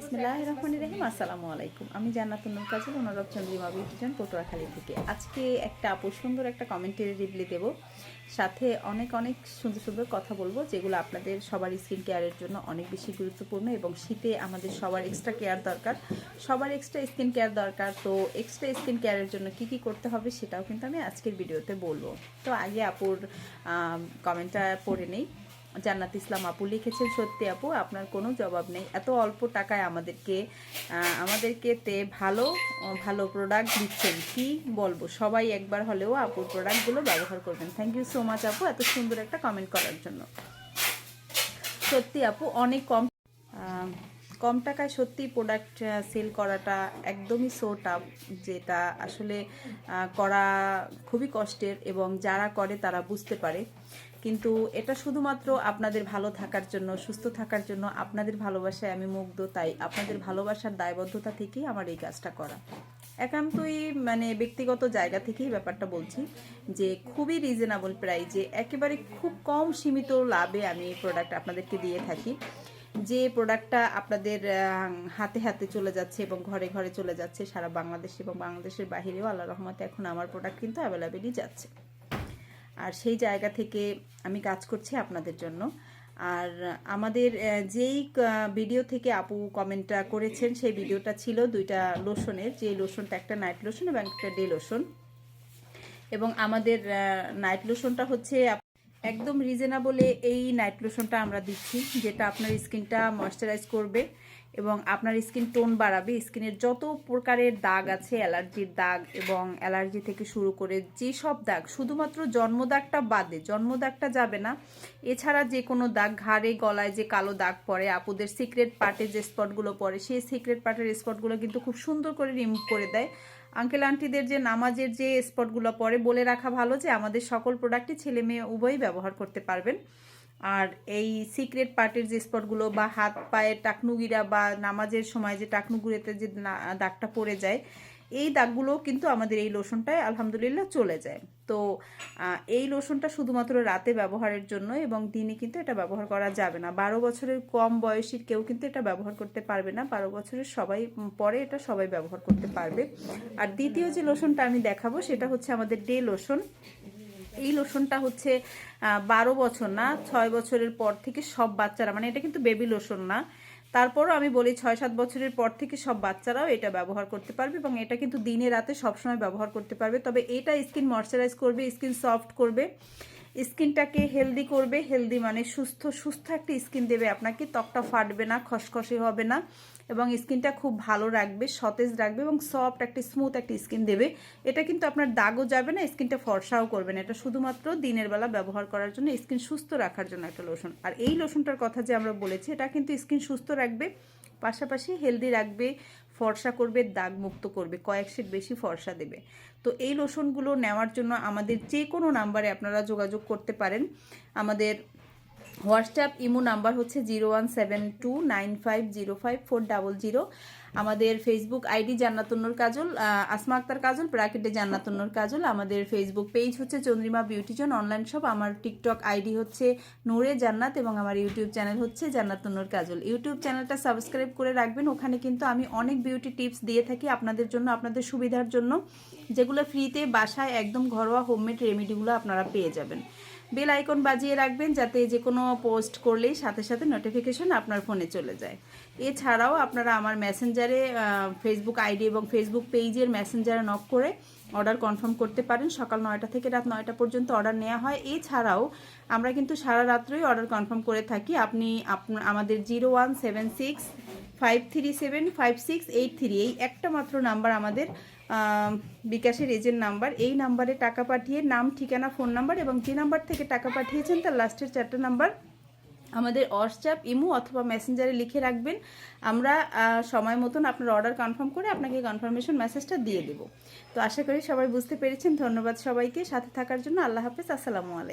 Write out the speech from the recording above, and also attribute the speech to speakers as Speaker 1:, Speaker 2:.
Speaker 1: বিসমিল্লাহ রহমান রহিম, আসসালামু আলাইকুম। আমি জান্নাতুন্নুর কাজল অনুরব চন্দ্রিমা বিউটিজান পটুয়াখালী থেকে। আজকে একটা আপু সুন্দর একটা কমেন্টের রিপ্লাই দেব। সাথে অনেক অনেক সুন্দর সুন্দর কথা বলব, যেগুলো আপনাদের সবার স্কিন কেয়ারের জন্য অনেক বেশি গুরুত্বপূর্ণ এবং শীতে আমাদের সবার এক্সট্রা কেয়ার দরকার। সবার এক্সট্রা স্কিন কেয়ার দরকার, তো এক্সট্রা স্কিন কেয়ারের জন্য কি কি করতে হবে সেটাও কিন্তু আমি আজকের ভিডিওতে বলব। তো আগে আপুর কমেন্টটা পড়ে নেই। জান্নাত ইসলাম আপু লিখেছেন, সত্যি আপু, আপনার কোনো জবাব নেই। এত অল্প টাকায় আমাদেরকে আমাদেরকে তে ভালো ভালো প্রোডাক্ট দিচ্ছেন। কি বলব? সবাই একবার হলেও আপুর প্রোডাক্টগুলো ব্যবহার করবেন। থ্যাংক ইউ সো মাচ আপু, এত সুন্দর একটা কমেন্ট করার জন্য। সত্যি আপু, অনেক কম কম টাকায় সত্যি প্রোডাক্ট সেল করাটা একদমই সো টাফ যেটা আসলে করা খুবই কষ্টের এবং যারা করে তারা বুঝতে পারে। কিন্তু এটা শুধুমাত্র আপনাদের ভালো থাকার জন্য, সুস্থ থাকার জন্য আপনাদের ভালোবাসায় আমি মুগ্ধ, তাই আপনাদের ভালোবাসার দায়বদ্ধতা থেকেই আমার এই কাজটা করা। একান্তই মানে ব্যক্তিগত জায়গা থেকেই ব্যাপারটা বলছি যে খুবই রিজনেবল প্রাইজে একেবারে খুব কম সীমিত লাভে আমি প্রোডাক্ট আপনাদেরকে দিয়ে থাকি। যে প্রোডাক্টটা আপনাদের হাতে হাতে চলে যাচ্ছে এবং ঘরে ঘরে চলে যাচ্ছে সারা বাংলাদেশ এবং বাংলাদেশের বাহিরেও আল্লাহ রহমতে এখন আমার প্রোডাক্ট কিন্তু অ্যাভেলেবেলই যাচ্ছে। আর সেই জায়গা থেকে আমি কাজ করছি আপনাদের জন্য। আর আমাদের যেই ভিডিও থেকে আপু কমেন্টটা করেছেন, সেই ভিডিওটা ছিল দুইটা লোশনের যে লোশনটা একটা নাইট লোশন এবং একটা ডে লোশন এবং আমাদের নাইট লোশনটা হচ্ছে একদম রিজনেবলে এই নাইট লোশনটা আমরা দিচ্ছি, যেটা আপনার স্কিনটা ময়শ্চারাইজ করবে। এবং আপনার স্কিন টোন বাড়াবে। স্কিনের যত প্রকারের দাগ আছে, অ্যালার্জির দাগ এবং অ্যালার্জি থেকে শুরু করে যেসব দাগ, শুধুমাত্র জন্মদাগটা বাদে, জন্মদাগটা যাবে না। এছাড়া যে কোনো দাগ, ঘাড়ে, গলায় যে কালো দাগ পড়ে, আপুদের সিক্রেট পার্টে যে স্পটগুলো পড়ে, সেই সিক্রেট পার্টের স্পটগুলো কিন্তু খুব সুন্দর করে রিমুভ করে দেয়। আঙ্কেল, আন্টিদের যে নামাজের যে স্পটগুলো পরে বলে রাখা ভালো যে আমাদের সকল প্রোডাক্টই ছেলে মেয়ে উভয়ই ব্যবহার করতে পারবেন। আর এই সিক্রেট পার্টের যে স্পটগুলো বা হাত পায়ের টাকনুগিরা বা নামাজের সময় যে টাকনুগুড়েতে যে দাগটা পড়ে যায়, এই দাগগুলো কিন্তু আমাদের এই লোশনটায় আলহামদুলিল্লাহ চলে যায়। তো এই লোশনটা শুধুমাত্র রাতে ব্যবহারের জন্য এবং দিনে কিন্তু এটা ব্যবহার করা যাবে না। বারো বছরের কম বয়সীর কেউ কিন্তু এটা ব্যবহার করতে পারবে না। বারো বছরের সবাই, পরে এটা সবাই ব্যবহার করতে পারবে। আর দ্বিতীয় যে লোশনটা আমি দেখাবো সেটা হচ্ছে আমাদের ডে লোশন এই লোশনটা হচ্ছে বারো বছর না, ছয় বছরের পর থেকে সব বাচ্চারা মানে এটা কিন্তু বেবি লোশন না। তারপরও আমি বলি ছয় সাত বছরের পর থেকে সব বাচ্চারাও এটা ব্যবহার করতে পারবে এবং এটা কিন্তু দিনে রাতে সবসময় ব্যবহার করতে পারবে। তবে এটা স্কিন ময়শ্চারাইজ করবে স্কিন সফট করবে। স্কিনটাকে হেলদি করবে হেলদি মানে সুস্থ সুস্থ একটা স্কিন দেবে আপনাকে, ত্বকটা ফাটবে না, খসখসে হবে না, এবং স্কিনটা খুব ভালো রাখবে, সতেজ রাখবে, এবং সফট একটা স্মুথ একটা স্কিন দেবে। এটা কিন্তু আপনার দাগও যাবে না স্কিনটা ফর্সাও করবে না। এটা শুধুমাত্র দিনের বেলা ব্যবহার করার জন্য স্কিন সুস্থ রাখার জন্য একটা লোশন আর এই লোশনটার কথা যে আমরা বলেছি, এটা কিন্তু স্কিন সুস্থ রাখবে, পাশাপাশি হেলদি রাখবে ফর্সা করবে দাগ মুক্ত করবে, কয়েক শেড বেশি ফর্সা দেবে। তো এই লোশনগুলো নেওয়ার জন্য আমাদের যে কোনো নাম্বারে আপনারা যোগাযোগ করতে পারেন। আমাদের হোয়াটসঅ্যাপ ইমো নাম্বার হচ্ছে zero one seven two nine five zero five four double zero. আমাদের ফেসবুক আইডি জান্নাতুন্নুর কাজল আসমা আক্তার কাজল, ব্র্যাকেটে জান্নাতুন্নুর কাজল। আমাদের ফেসবুক পেজ হচ্ছে Chandrima beauty zone online shop. আমার টিকটক আইডি হচ্ছে নূরে জান্নাত এবং আমার ইউটিউব চ্যানেল হচ্ছে জান্নাতুন্নুর কাজল। ইউটিউব চ্যানেলটা সাবস্ক্রাইব করে রাখবেন। ওখানে কিন্তু আমি অনেক বিউটি টিপস দিয়ে থাকি আপনাদের জন্য, আপনাদের সুবিধার জন্য, যেগুলো ফ্রিতে বাসায় একদম ঘরোয়া হোমমেড রেমেডিগুলো আপনারা পেয়ে যাবেন। বেল আইকন বাজিয়ে রাখবেন যাতে যে কোনো পোস্ট করলেই সাথে সাথে নোটিফিকেশন আপনার ফোনে চলে যায়। এছাড়াও আপনারা আমার মেসেঞ্জারে ফেসবুক আইডি এবং ফেসবুক পেজের মেসেঞ্জারে নক করে অর্ডার কনফার্ম করতে পারেন। সকাল নয়টা থেকে রাত নয়টা পর্যন্ত অর্ডার নেওয়া হয়। এছাড়াও আমরা কিন্তু সারা রাত্রেই অর্ডার কনফার্ম করে থাকি। আপনি আমাদের zero one seven six five three seven five six eight three এই একটা মাত্র নাম্বার আমাদের বিকাশের এজেন্ট নাম্বার। এই নাম্বারে টাকা পাঠিয়ে নাম, ঠিকানা ফোন নাম্বার এবং যে নাম্বার থেকে টাকা পাঠিয়েছেন তার লাস্টের চারটে নাম্বার আমাদের হোয়াটসঅ্যাপ ইমো অথবা মেসেঞ্জারে লিখে রাখবেন। আমরা সময় মতন আপনার অর্ডার কনফার্ম করে আপনাকে কনফার্মেশন মেসেজটা দিয়ে দেবো। তো আশা করি সবাই বুঝতে পেরেছেন। ধন্যবাদ সবাইকে। সাথে থাকার জন্য আল্লাহ হাফেজ। আসসালামু আলাইকুম।